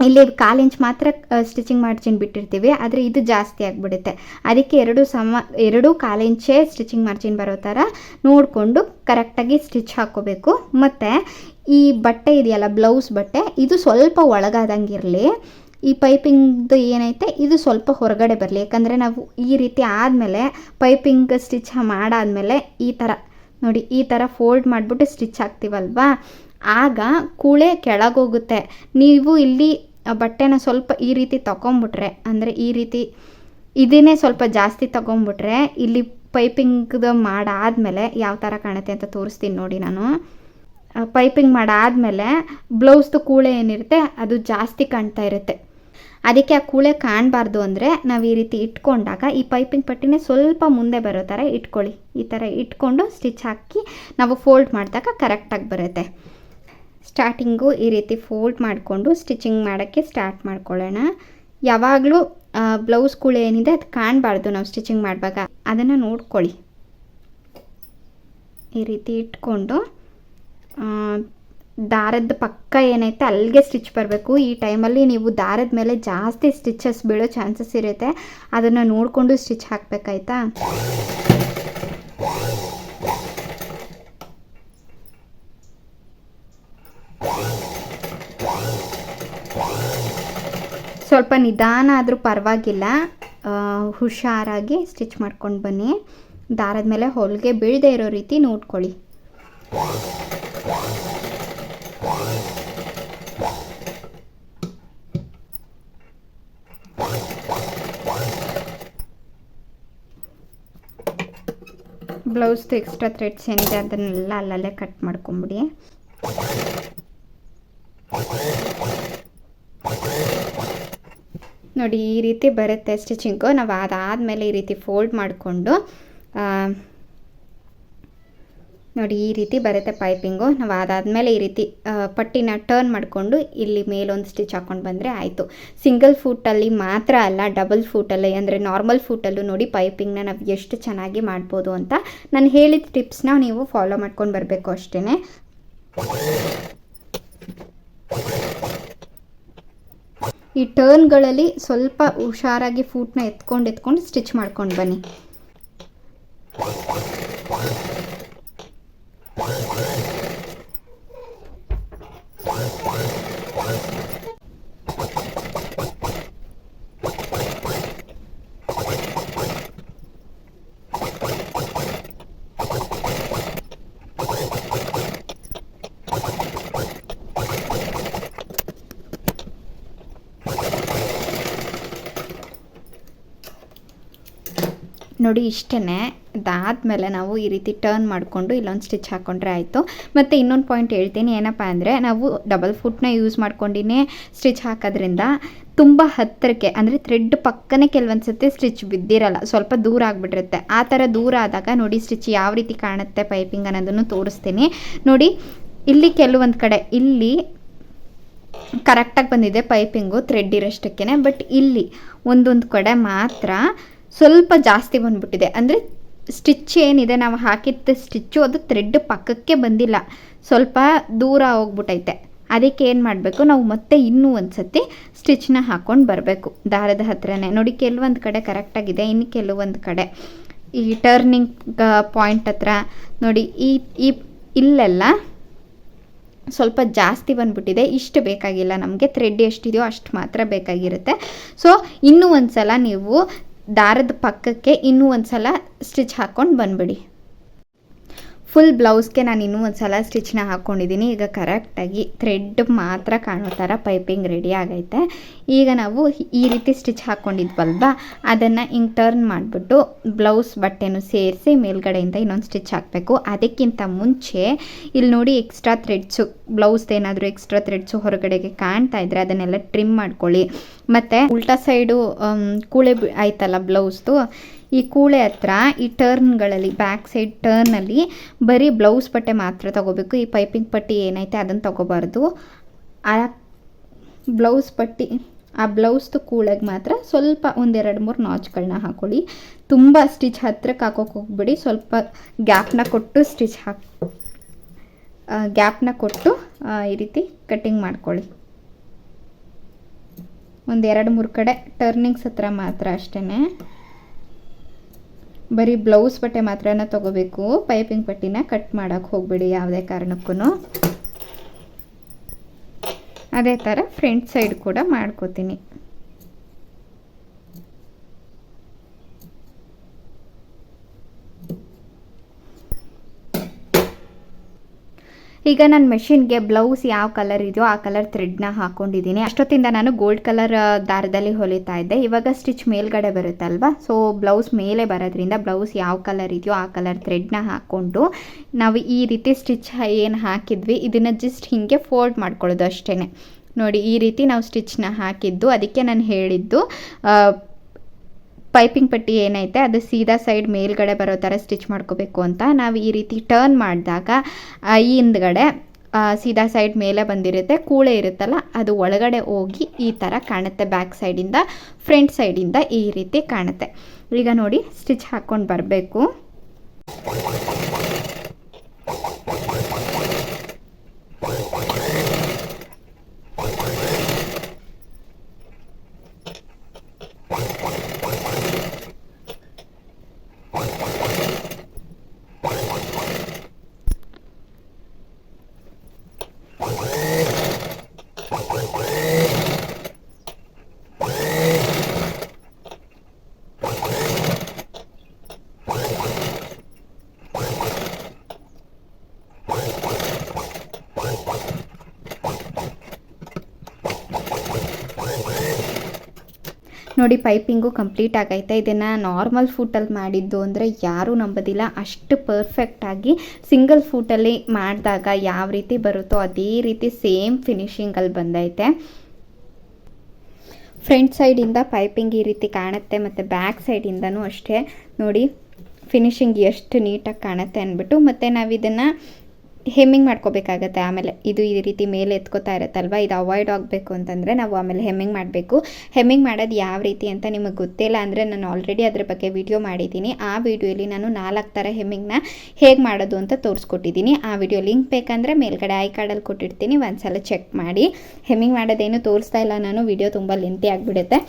ಇಲ್ಲಿ ಕಾಲು ಇಂಚ್ ಮಾತ್ರ ಸ್ಟಿಚಿಂಗ್ ಮಾರ್ಜಿನ್ ಬಿಟ್ಟಿರ್ತೀವಿ. ಆದರೆ ಇದು ಜಾಸ್ತಿ ಆಗಿಬಿಡುತ್ತೆ. ಅದಕ್ಕೆ ಎರಡು ಸಮ, ಎರಡೂ ಕಾಲು ಇಂಚೇ ಸ್ಟಿಚಿಂಗ್ ಮಾರ್ಜಿನ್ ಬರೋ ಥರ ನೋಡಿಕೊಂಡು ಕರೆಕ್ಟಾಗಿ ಸ್ಟಿಚ್ ಹಾಕ್ಕೋಬೇಕು ಮತ್ತು ಈ ಬಟ್ಟೆ ಇದೆಯಲ್ಲ ಬ್ಲೌಸ್ ಬಟ್ಟೆ, ಇದು ಸ್ವಲ್ಪ ಒಳಗಾದಂಗೆ ಇರಲಿ. ಈ ಪೈಪಿಂಗ್ದು ಏನೈತೆ, ಇದು ಸ್ವಲ್ಪ ಹೊರಗಡೆ ಬರಲಿ. ಯಾಕಂದರೆ ನಾವು ಈ ರೀತಿ ಆದಮೇಲೆ ಪೈಪಿಂಗ್ ಸ್ಟಿಚ್ ಮಾಡಾದಮೇಲೆ ಈ ಥರ, ನೋಡಿ, ಈ ಥರ ಫೋಲ್ಡ್ ಮಾಡಿಬಿಟ್ಟು ಸ್ಟಿಚ್ ಹಾಕ್ತೀವಲ್ವಾ? ಆಗ ಕೂಳೆ ಕೆಳಗೋಗುತ್ತೆ. ನೀವು ಇಲ್ಲಿ ಬಟ್ಟೆನ ಸ್ವಲ್ಪ ಈ ರೀತಿ ತಗೊಂಬಿಟ್ರೆ, ಅಂದರೆ ಈ ರೀತಿ ಇದನ್ನೇ ಸ್ವಲ್ಪ ಜಾಸ್ತಿ ತಗೊಂಬಿಟ್ರೆ, ಇಲ್ಲಿ ಪೈಪಿಂಗ್ದು ಮಾಡಾದಮೇಲೆ ಯಾವ ಥರ ಕಾಣುತ್ತೆ ಅಂತ ತೋರಿಸ್ತೀನಿ ನೋಡಿ ನಾನು. ಪೈಪಿಂಗ್ ಮಾಡಾದಮೇಲೆ ಬ್ಲೌಸ್ದು ಕೂಳೆ ಏನಿರುತ್ತೆ, ಅದು ಜಾಸ್ತಿ ಕಾಣ್ತಾ ಇರುತ್ತೆ. ಅದಕ್ಕೆ ಆ ಕೂಳೆ ಕಾಣಬಾರ್ದು ಅಂದರೆ ನಾವು ಈ ರೀತಿ ಇಟ್ಕೊಂಡಾಗ ಈ ಪೈಪಿಂಗ್ ಪಟ್ಟಿನೇ ಸ್ವಲ್ಪ ಮುಂದೆ ಬರೋ ಥರ ಇಟ್ಕೊಳ್ಳಿ. ಈ ಥರ ಇಟ್ಕೊಂಡು ಸ್ಟಿಚ್ ಹಾಕಿ ನಾವು ಫೋಲ್ಡ್ ಮಾಡಿದಾಗ ಕರೆಕ್ಟಾಗಿ ಬರುತ್ತೆ. ಸ್ಟಾರ್ಟಿಂಗು ಈ ರೀತಿ ಫೋಲ್ಡ್ ಮಾಡಿಕೊಂಡು ಸ್ಟಿಚಿಂಗ್ ಮಾಡೋಕ್ಕೆ ಸ್ಟಾರ್ಟ್ ಮಾಡ್ಕೊಳ್ಳೋಣ. ಯಾವಾಗಲೂ ಬ್ಲೌಸ್ಗಳು ಏನಿದೆ ಅದು ಕಾಣಬಾರ್ದು ನಾವು ಸ್ಟಿಚಿಂಗ್ ಮಾಡುವಾಗ. ಅದನ್ನು ನೋಡ್ಕೊಳ್ಳಿ. ಈ ರೀತಿ ಇಟ್ಕೊಂಡು ದಾರದ ಪಕ್ಕ ಏನೈತೆ ಅಲ್ಲಿಗೆ ಸ್ಟಿಚ್ ಬರಬೇಕು. ಈ ಟೈಮಲ್ಲಿ ನೀವು ದಾರದ ಮೇಲೆ ಜಾಸ್ತಿ ಸ್ಟಿಚಸ್ ಬೀಳೋ ಚಾನ್ಸಸ್ ಇರುತ್ತೆ. ಅದನ್ನು ನೋಡಿಕೊಂಡು ಸ್ಟಿಚ್ ಹಾಕಬೇಕಾಯ್ತಾ? ಸ್ವಲ್ಪ ನಿಧಾನ ಆದರೂ ಪರವಾಗಿಲ್ಲ. ಹುಷಾರಾಗಿ ಸ್ಟಿಚ್ ಮಾಡ್ಕೊಂಡು ಬನ್ನಿ. ದಾರದ ಮೇಲೆ ಹೊಲಿಗೆ ಬೀಳದೆ ಇರೋ ರೀತಿ ನೋಡ್ಕೊಳ್ಳಿ. ಬ್ಲೌಸ್ದು ಎಕ್ಸ್ಟ್ರಾ ಥ್ರೆಡ್ಸ್ ಏನಿದೆ ಅದನ್ನೆಲ್ಲ ಅಲ್ಲಲ್ಲೇ ಕಟ್ ಮಾಡ್ಕೊಂಬಿಡಿ. ನೋಡಿ, ಈ ರೀತಿ ಬರುತ್ತೆ ಸ್ಟಿಚಿಂಗು. ನಾವು ಅದಾದಮೇಲೆ ಈ ರೀತಿ ಫೋಲ್ಡ್ ಮಾಡಿಕೊಂಡು ನೋಡಿ, ಈ ರೀತಿ ಬರುತ್ತೆ ಪೈಪಿಂಗು. ನಾವು ಅದಾದಮೇಲೆ ಈ ರೀತಿ ಪಟ್ಟಿನ ಟರ್ನ್ ಮಾಡಿಕೊಂಡು ಇಲ್ಲಿ ಮೇಲೊಂದು ಸ್ಟಿಚ್ ಹಾಕ್ಕೊಂಡು ಬಂದರೆ ಆಯಿತು. ಸಿಂಗಲ್ ಫೂಟಲ್ಲಿ ಮಾತ್ರ ಅಲ್ಲ ಡಬಲ್ ಫೂಟಲ್ಲಿ ಅಂದರೆ ನಾರ್ಮಲ್ ಫೂಟಲ್ಲೂ ನೋಡಿ ಪೈಪಿಂಗ್ನ ನಾವು ಎಷ್ಟು ಚೆನ್ನಾಗಿ ಮಾಡ್ಬೋದು ಅಂತ ನಾನು ಹೇಳಿದ ಟಿಪ್ಸ್ನ ನೀವು ಫಾಲೋ ಮಾಡ್ಕೊಂಡು ಬರಬೇಕು ಅಷ್ಟೇ ಈ ಟರ್ನ್ಗಳಲ್ಲಿ ಸ್ವಲ್ಪ ಹುಷಾರಾಗಿ ಫೂಟ್ನ ಎತ್ಕೊಂಡು ಎತ್ಕೊಂಡು ಸ್ಟಿಚ್ ಮಾಡ್ಕೊಂಡು ಬನ್ನಿ. ನೋಡಿ ಇಷ್ಟೇ ಅದಾದಮೇಲೆ ನಾವು ಈ ರೀತಿ ಟರ್ನ್ ಮಾಡಿಕೊಂಡು ಇಲ್ಲೊಂದು ಸ್ಟಿಚ್ ಹಾಕ್ಕೊಂಡ್ರೆ ಆಯಿತು. ಮತ್ತು ಇನ್ನೊಂದು ಪಾಯಿಂಟ್ ಹೇಳ್ತೀನಿ, ಏನಪ್ಪ ಅಂದರೆ ನಾವು ಡಬಲ್ ಫುಟ್ನ ಯೂಸ್ ಮಾಡ್ಕೊಂಡಿನೇ ಸ್ಟಿಚ್ ಹಾಕೋದ್ರಿಂದ ತುಂಬ ಹತ್ತಿರಕ್ಕೆ, ಅಂದರೆ ಥ್ರೆಡ್ ಪಕ್ಕನೇ ಕೆಲವೊಂದು ಸತಿ ಸ್ಟಿಚ್ ಬಿದ್ದಿರಲ್ಲ, ಸ್ವಲ್ಪ ದೂರ ಆಗಿಬಿಟ್ಟಿರುತ್ತೆ. ಆ ಥರ ದೂರ ಆದಾಗ ನೋಡಿ ಸ್ಟಿಚ್ ಯಾವ ರೀತಿ ಕಾಣುತ್ತೆ ಪೈಪಿಂಗ್ ಅನ್ನೋದನ್ನು ತೋರಿಸ್ತೀನಿ. ನೋಡಿ, ಇಲ್ಲಿ ಕೆಲವೊಂದು ಕಡೆ, ಇಲ್ಲಿ ಕರೆಕ್ಟಾಗಿ ಬಂದಿದೆ ಪೈಪಿಂಗು ಥ್ರೆಡ್ ಇರೋಷ್ಟಕ್ಕೇ ಬಟ್ ಇಲ್ಲಿ ಒಂದೊಂದು ಕಡೆ ಮಾತ್ರ ಸ್ವಲ್ಪ ಜಾಸ್ತಿ ಬಂದ್ಬಿಟ್ಟಿದೆ. ಅಂದರೆ ಸ್ಟಿಚ್ ಏನಿದೆ, ನಾವು ಹಾಕಿದ್ದ ಸ್ಟಿಚ್ಚು ಅದು ಥ್ರೆಡ್ ಪಕ್ಕಕ್ಕೆ ಬಂದಿಲ್ಲ. ಸ್ವಲ್ಪ ದೂರ ಹೋಗ್ಬಿಟ್ಟೈತೆ ಅದಕ್ಕೆ ಏನು ಮಾಡಬೇಕು, ನಾವು ಮತ್ತೆ ಇನ್ನೂ ಒಂದು ಸತಿ ಸ್ಟಿಚ್ನ ಹಾಕ್ಕೊಂಡು ಬರಬೇಕು ದಾರದ ಹತ್ರನೇ. ನೋಡಿ, ಕೆಲವೊಂದು ಕಡೆ ಕರೆಕ್ಟಾಗಿದೆ ಇನ್ನು ಕೆಲವೊಂದು ಕಡೆ. ಈ ಟರ್ನಿಂಗ್ ಪಾಯಿಂಟ್ ಹತ್ರ, ನೋಡಿ, ಈ ಈ, ಇಲ್ಲೆಲ್ಲ ಸ್ವಲ್ಪ ಜಾಸ್ತಿ ಬಂದ್ಬಿಟ್ಟಿದೆ. ಇಷ್ಟು ಬೇಕಾಗಿಲ್ಲ ನಮಗೆ. ಥ್ರೆಡ್ ಎಷ್ಟಿದೆಯೋ ಅಷ್ಟು ಮಾತ್ರ ಬೇಕಾಗಿರುತ್ತೆ. ಸೊ ಇನ್ನೂ ಒಂದು ಸಲ ನೀವು ದಾರದ ಪಕ್ಕಕ್ಕೆ ಇನ್ನೂ ಒಂದು ಸಲ ಸ್ಟಿಚ್ ಹಾಕ್ಕೊಂಡು ಬಂದ್ಬಿಡಿ. ಫುಲ್ ಬ್ಲೌಸ್ಗೆ ನಾನು ಇನ್ನೂ ಒಂದು ಸಲ ಸ್ಟಿಚ್ನ ಹಾಕ್ಕೊಂಡಿದ್ದೀನಿ ಈಗ ಕರೆಕ್ಟಾಗಿ ಥ್ರೆಡ್ ಮಾತ್ರ ಕಾಣೋ ಥರ ಪೈಪಿಂಗ್ ರೆಡಿ ಆಗೈತೆ. ಈಗ ನಾವು ಈ ರೀತಿ ಸ್ಟಿಚ್ ಹಾಕ್ಕೊಂಡಿದ್ವಲ್ವ ಅದನ್ನು ಹಿಂಗೆ ಟರ್ನ್ ಮಾಡಿಬಿಟ್ಟು ಬ್ಲೌಸ್ ಬಟ್ಟೆನೂ ಸೇರಿಸಿ ಮೇಲ್ಗಡೆಯಿಂದ ಇನ್ನೊಂದು ಸ್ಟಿಚ್ ಹಾಕಬೇಕು. ಅದಕ್ಕಿಂತ ಮುಂಚೆ ಇಲ್ಲಿ ನೋಡಿ ಎಕ್ಸ್ಟ್ರಾ ಥ್ರೆಡ್ಸು ಬ್ಲೌಸ್ದು ಏನಾದರೂ ಎಕ್ಸ್ಟ್ರಾ ಥ್ರೆಡ್ಸು ಹೊರಗಡೆಗೆ ಕಾಣ್ತಾ ಇದ್ದರೆ ಅದನ್ನೆಲ್ಲ ಟ್ರಿಮ್ ಮಾಡ್ಕೊಳ್ಳಿ. ಮತ್ತು ಉಲ್ಟಾ ಸೈಡು ಕೂಳೆ ಆಯ್ತಲ್ಲ ಬ್ಲೌಸ್ದು ಈ ಕೂಳೆ ಹತ್ರ, ಈ ಟರ್ನ್ಗಳಲ್ಲಿ ಬ್ಯಾಕ್ ಸೈಡ್ ಟರ್ನಲ್ಲಿ ಬರೀ ಬ್ಲೌಸ್ ಬಟ್ಟೆ ಮಾತ್ರ ತಗೋಬೇಕು. ಈ ಪೈಪಿಂಗ್ ಪಟ್ಟಿ ಏನೈತೆ ಅದನ್ನು ತಗೋಬಾರ್ದು. ಆ ಬ್ಲೌಸ್ ಪಟ್ಟಿ, ಆ ಬ್ಲೌಸ್ದು ಕೂಳಗೆ ಮಾತ್ರ ಸ್ವಲ್ಪ ಒಂದೆರಡು ಮೂರು ನಾಚ್ಗಳನ್ನ ಹಾಕೊಳ್ಳಿ. ತುಂಬ ಸ್ಟಿಚ್ ಹತ್ತಿರಕ್ಕೆ ಹಾಕೋಕೆ ಹೋಗ್ಬಿಡಿ. ಸ್ವಲ್ಪ ಗ್ಯಾಪ್ನ ಕೊಟ್ಟು ಸ್ಟಿಚ್ ಹಾಕಿ ಗ್ಯಾಪ್ನ ಕೊಟ್ಟು ಈ ರೀತಿ ಕಟ್ಟಿಂಗ್ ಮಾಡ್ಕೊಳ್ಳಿ. ಒಂದು ಎರಡು ಮೂರು ಕಡೆ ಟರ್ನಿಂಗ್ಸ್ ಹತ್ರ ಮಾತ್ರ ಅಷ್ಟೇ ಬರೀ ಬ್ಲೌಸ್ ಬಟ್ಟೆ ಮಾತ್ರನ ತಗೋಬೇಕು. ಪೈಪಿಂಗ್ ಪಟ್ಟಿನ ಕಟ್ ಮಾಡೋಕ್ಕೆ ಹೋಗಬೇಡಿ ಯಾವುದೇ ಕಾರಣಕ್ಕೂ ಅದೇ ಥರ ಫ್ರಂಟ್ ಸೈಡ್ ಕೂಡ ಮಾಡ್ಕೋತೀನಿ. ಈಗ ನಾನು ಮೆಷಿನ್ಗೆ ಬ್ಲೌಸ್ ಯಾವ ಕಲರ್ ಇದೆಯೋ ಆ ಕಲರ್ ಥ್ರೆಡ್ನ ಹಾಕೊಂಡಿದ್ದೀನಿ ಅಷ್ಟೊತ್ತಿಂದ ನಾನು ಗೋಲ್ಡ್ ಕಲರ್ ದಾರದಲ್ಲಿ ಹೊಲಿತಾ ಇದ್ದೆ. ಇವಾಗ ಸ್ಟಿಚ್ ಮೇಲ್ಗಡೆ ಬರುತ್ತಲ್ವಾ? ಸೊ ಬ್ಲೌಸ್ ಮೇಲೆ ಬರೋದ್ರಿಂದ ಬ್ಲೌಸ್ ಯಾವ ಕಲರ್ ಇದೆಯೋ ಆ ಕಲರ್ ಥ್ರೆಡ್ನ ಹಾಕ್ಕೊಂಡು ನಾವು ಈ ರೀತಿ ಸ್ಟಿಚ್ ಏನು ಹಾಕಿದ್ವಿ, ಇದನ್ನು ಜಸ್ಟ್ ಹೀಗೆ ಫೋಲ್ಡ್ ಮಾಡ್ಕೊಳ್ಳೋದು ಅಷ್ಟೇ ನೋಡಿ, ಈ ರೀತಿ ನಾವು ಸ್ಟಿಚ್ನ ಹಾಕಿದ್ದು. ಅದಕ್ಕೆ ನಾನು ಹೇಳಿದ್ದು ಪೈಪಿಂಗ್ ಪಟ್ಟಿ ಏನೈತೆ, ಅದು ಸೀದಾ ಸೈಡ್ ಮೇಲ್ಗಡೆ ಬರೋ ಥರ ಸ್ಟಿಚ್ ಮಾಡ್ಕೋಬೇಕು ಅಂತ ನಾವು ಈ ರೀತಿ ಟರ್ನ್ ಮಾಡಿದಾಗ ಈ ಹಿಂದ್ಗಡೆ ಸೀದಾ ಸೈಡ್ ಮೇಲೆ ಬಂದಿರುತ್ತೆ, ಕೂಳೆ ಇರುತ್ತಲ್ಲ, ಅದು ಒಳಗಡೆ ಹೋಗಿ ಈ ಥರ ಕಾಣುತ್ತೆ ಬ್ಯಾಕ್ ಸೈಡಿಂದ ಫ್ರಂಟ್ ಸೈಡಿಂದ ಈ ರೀತಿ ಕಾಣುತ್ತೆ. ಈಗ ನೋಡಿ, ಸ್ಟಿಚ್ ಹಾಕ್ಕೊಂಡು ಬರಬೇಕು. ನೋಡಿ ಪೈಪಿಂಗು ಕಂಪ್ಲೀಟ್ ಆಗೈತೆ. ಇದನ್ನು ನಾರ್ಮಲ್ ಫೂಟಲ್ಲಿ ಮಾಡಿದ್ದು ಅಂದರೆ ಯಾರೂ ನಂಬೋದಿಲ್ಲ. ಅಷ್ಟು ಪರ್ಫೆಕ್ಟಾಗಿ ಸಿಂಗಲ್ ಫೂಟಲ್ಲಿ ಮಾಡಿದಾಗ ಯಾವ ರೀತಿ ಬರುತ್ತೋ ಅದೇ ರೀತಿ ಸೇಮ್ ಫಿನಿಶಿಂಗಲ್ಲಿ ಬಂದೈತೆ. ಫ್ರಂಟ್ ಸೈಡಿಂದ ಪೈಪಿಂಗ್ ಈ ರೀತಿ ಕಾಣುತ್ತೆ, ಮತ್ತು ಬ್ಯಾಕ್ ಸೈಡಿಂದನೂ ಅಷ್ಟೇ. ನೋಡಿ ಫಿನಿಶಿಂಗ್ ಎಷ್ಟು ನೀಟಾಗಿ ಕಾಣುತ್ತೆ ಅಂದ್ಬಿಟ್ಟು, ಮತ್ತು ನಾವು ಇದನ್ನು ಹೆಮ್ಮಿಂಗ್ ಮಾಡ್ಕೋಬೇಕಾಗತ್ತೆ. ಆಮೇಲೆ ಇದು ಈ ರೀತಿ ಮೇಲೆ ಎತ್ಕೋತಾ ಇರುತ್ತಲ್ವ? ಇದು ಅವಾಯ್ಡ್ ಆಗಬೇಕು ಅಂತಂದರೆ ನಾವು ಆಮೇಲೆ ಹೆಮ್ಮಿಂಗ್ ಮಾಡಬೇಕು. ಹೆಮ್ಮಿಂಗ್ ಮಾಡೋದು ಯಾವ ರೀತಿ ಅಂತ ನಿಮಗೆ ಗೊತ್ತಿಲ್ಲ ಅಂದರೆ ನಾನು ಆಲ್ರೆಡಿ ಅದ್ರ ಬಗ್ಗೆ ವಿಡಿಯೋ ಮಾಡಿದ್ದೀನಿ. ಆ ವಿಡಿಯೋಲಿ ನಾನು ನಾಲ್ಕು ಥರ ಹೆಮ್ಮಿಂಗ್ನ ಹೇಗೆ ಮಾಡೋದು ಅಂತ ತೋರಿಸ್ಕೊಟ್ಟಿದ್ದೀನಿ. ಆ ವಿಡಿಯೋ ಲಿಂಕ್ ಬೇಕಂದರೆ ಮೇಲ್ಗಡೆ ಐ ಕಾರ್ಡಲ್ಲಿ ಕೊಟ್ಟಿರ್ತೀನಿ. ಒಂದ್ಸಲ ಚೆಕ್ ಮಾಡಿ. ಹೆಮ್ಮಿಂಗ್ ಮಾಡೋದೇನು ತೋರಿಸ್ತಾ ಇಲ್ಲ ನಾನು. ವಿಡಿಯೋ ತುಂಬ ಲೆಂತಿ ಆಗಿಬಿಡುತ್ತೆ.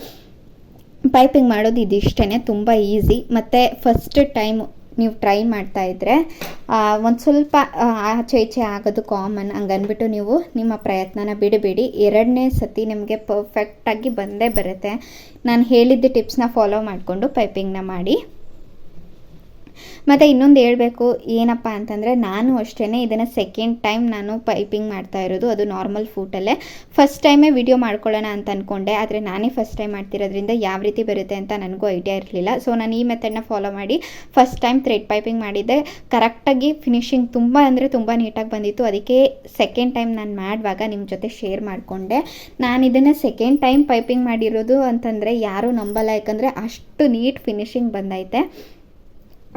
ಪೈಪಿಂಗ್ ಮಾಡೋದು ಇದಿಷ್ಟೇ ತುಂಬ ಈಸಿ ಮತ್ತು ಫಸ್ಟ್ ಟೈಮ್ ನೀವು ಟ್ರೈ ಮಾಡ್ತಾ ಇದ್ದರೆ ಒಂದು ಸ್ವಲ್ಪ ಆಚೆ ಈಚೆ ಆಗೋದು ಕಾಮನ್ ಹಂಗನ್ಬಿಟ್ಟು ನೀವು ನಿಮ್ಮ ಪ್ರಯತ್ನನ ಬಿಡಬೇಡಿ ಎರಡನೇ ಸತಿ ನಿಮಗೆ ಪರ್ಫೆಕ್ಟಾಗಿ ಬಂದೇ ಬರುತ್ತೆ. ನಾನು ಹೇಳಿದ್ದ ಟಿಪ್ಸ್ನ ಫಾಲೋ ಮಾಡಿಕೊಂಡು ಪೈಪಿಂಗ್ನ ಮಾಡಿ. ಮತ್ತು ಇನ್ನೊಂದು ಹೇಳಬೇಕು, ಏನಪ್ಪ ಅಂತಂದರೆ ನಾನು ಅಷ್ಟೇ ಇದನ್ನು ಸೆಕೆಂಡ್ ಟೈಮ್ ನಾನು ಪೈಪಿಂಗ್ ಮಾಡ್ತಾ ಇರೋದು, ಅದು ನಾರ್ಮಲ್ ಫೂಟಲ್ಲೇ ಫಸ್ಟ್ ಟೈಮೇ ವಿಡಿಯೋ ಮಾಡ್ಕೊಳ್ಳೋಣ ಅಂತ ಅಂದ್ಕೊಂಡೆ ಆದರೆ ನಾನೇ ಫಸ್ಟ್ ಟೈಮ್ ಮಾಡ್ತಿರೋದ್ರಿಂದ ಯಾವ ರೀತಿ ಬರುತ್ತೆ ಅಂತ ನನಗೂ ಐಡಿಯಾ ಇರಲಿಲ್ಲ. ಸೊ ನಾನು ಈ ಮೆಥಡ್ನ ಫಾಲೋ ಮಾಡಿ ಫಸ್ಟ್ ಟೈಮ್ ಥ್ರೆಡ್ ಪೈಪಿಂಗ್ ಮಾಡಿದ್ದೆ. ಕರೆಕ್ಟಾಗಿ ಫಿನಿಶಿಂಗ್ ತುಂಬ ಅಂದರೆ ತುಂಬ ನೀಟಾಗಿ ಬಂದಿತ್ತು. ಅದಕ್ಕೆ ಸೆಕೆಂಡ್ ಟೈಮ್ ನಾನು ಮಾಡುವಾಗ ನಿಮ್ಮ ಜೊತೆ ಶೇರ್ ಮಾಡಿಕೊಂಡೆ. ನಾನು ಇದನ್ನು ಸೆಕೆಂಡ್ ಟೈಮ್ ಪೈಪಿಂಗ್ ಮಾಡಿರೋದು ಅಂತಂದರೆ ಯಾರೂ ನಂಬಲ್ಲ, ಯಾಕಂದರೆ ಅಷ್ಟು ನೀಟ್ ಫಿನಿಶಿಂಗ್ ಬಂದೈತೆ.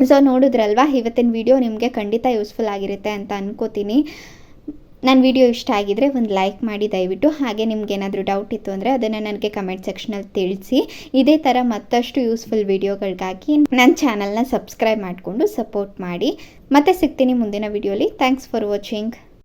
ಸೊ ನೋಡಿದ್ರಲ್ವಾ? ಇವತ್ತಿನ ವಿಡಿಯೋ ನಿಮಗೆ ಖಂಡಿತ ಯೂಸ್ಫುಲ್ ಆಗಿರುತ್ತೆ ಅಂತ ಅನ್ಕೋತೀನಿ. ನನ್ನ ವಿಡಿಯೋ ಇಷ್ಟ ಆಗಿದರೆ ಒಂದು ಲೈಕ್ ಮಾಡಿ ದಯವಿಟ್ಟು. ಹಾಗೆ ನಿಮ್ಗೆ ಏನಾದರೂ ಡೌಟ್ ಇತ್ತು ಅಂದರೆ ಅದನ್ನು ನನಗೆ ಕಮೆಂಟ್ ಸೆಕ್ಷನಲ್ಲಿ ತಿಳಿಸಿ. ಇದೇ ಥರ ಮತ್ತಷ್ಟು ಯೂಸ್ಫುಲ್ ವಿಡಿಯೋಗಳಿಗಾಗಿ ನನ್ನ ಚಾನಲ್ನ ಸಬ್ಸ್ಕ್ರೈಬ್ ಮಾಡಿಕೊಂಡು ಸಪೋರ್ಟ್ ಮಾಡಿ. ಮತ್ತೆ ಸಿಗ್ತೀನಿ ಮುಂದಿನ ವಿಡಿಯೋಲಿ ಥ್ಯಾಂಕ್ಸ್ ಫಾರ್ ವಾಚಿಂಗ್